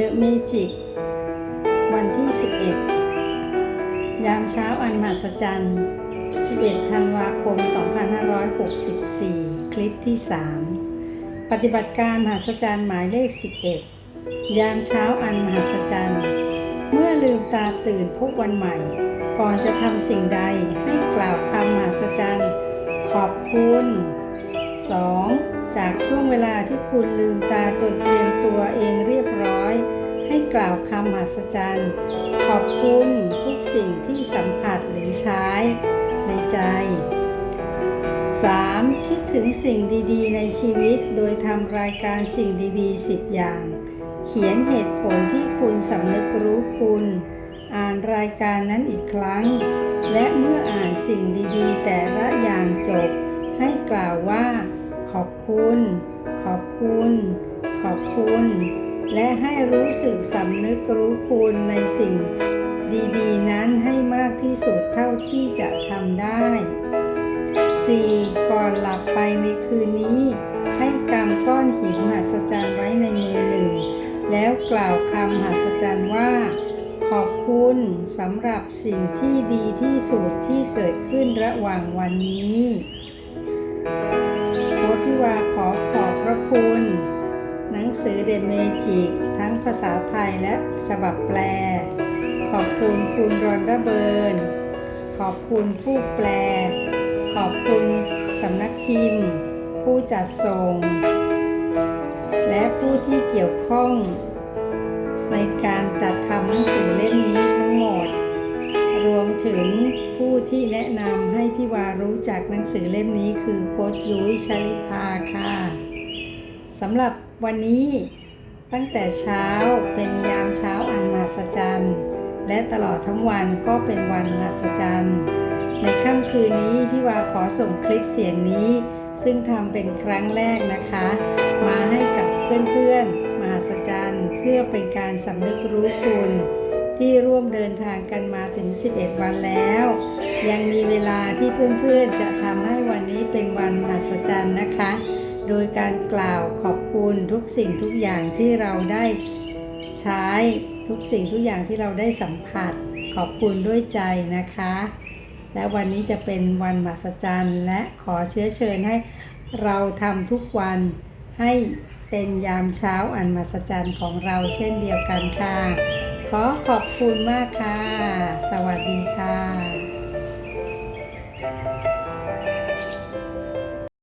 The Magic วันที่ 11 ยามเช้าอันมหัศจรรย์ 11 ธันวาคม 2564 คลิปที่ 3 ปฏิบัติการมหัศจรรย์หมายเลข 11 ยามเช้าอันมหัศจรรย์ เมื่อลืมตาตื่นพบวันใหม่ ก่อนจะทำสิ่งใดให้กล่าวคำมหัศจรรย์ ขอบคุณ 2. จากช่วงเวลาที่คุณลืมตาจนเตรียมตัวเองเรียบร้อย ให้กล่าวคำมหัศจรรย์ ขอบคุณทุกสิ่งที่สัมผัสหรือใช้ในใจ 3. คิดถึงสิ่งดีๆ ในชีวิตโดยทำรายการสิ่งดีๆ 10 อย่าง เขียนเหตุผลที่คุณสำนึกรู้คุณ อ่านรายการนั้นอีกครั้ง และเมื่ออ่านสิ่งดีๆ แต่ละอย่างจบ ให้กล่าวว่า ขอบคุณ ขอบคุณ ขอบคุณ และให้รู้สึกสำนึกรู้คุณในสิ่งดีๆ นั้นให้มากที่สุดเท่าที่จะทำได้ 4. ก่อนหลับไปในคืนนี้ ให้กำก้อนหินมหัศจรรย์ไว้ในมือหนึ่ง แล้วกล่าวคำมหัศจรรย์ว่า ขอบคุณสำหรับสิ่งที่ดีที่สุดที่เกิดขึ้นระหว่างวันนี้ พิวาขอขอบพระคุณ หนังสือเดเมจิกทั้งภาษาไทยและฉบับแปล ขอบคุณคุณรอนดาเบิร์น ขอบคุณผู้แปล ขอบคุณสำนักพิมพ์ ผู้จัดส่ง และผู้ที่เกี่ยวข้อง ในการจัดทำหนังสือเล่มนี้ทั้งหมด ถึงผู้ที่แนะนำให้พี่วารู้จักหนังสือเล่มนี้คือโค้ชยุ้ยชลิภาค่ะสำหรับวันนี้ตั้งแต่เช้าเป็นยามเช้าอันมหัศจรรย์ และตลอดทั้งวันก็เป็นวันมหัศจรรย์ ในค่ำคืนนี้พี่วาขอส่งคลิปเสียงนี้ ซึ่งทำเป็นครั้งแรกนะคะ มาให้กับเพื่อนๆมหัศจรรย์ เพื่อเป็นการสำนึกรู้คุณ ที่ร่วมเดินทางกันมาถึง 11 วันแล้ว ยังมีเวลาที่เพื่อนๆจะทำให้วันนี้เป็นวันมหัศจรรย์นะคะ โดยการกล่าวขอบคุณทุกสิ่งทุกอย่างที่เราได้ใช้ทุกสิ่งทุกอย่างที่เราได้สัมผัส ขอบคุณด้วยใจนะคะ และวันนี้จะเป็นวันมหัศจรรย์ และขอเชื้อเชิญให้เราทำทุกวันให้เป็นยามเช้าอันมหัศจรรย์ของเราเช่นเดียวกันค่ะ ขอขอบคุณมากค่ะ สวัสดีค่ะ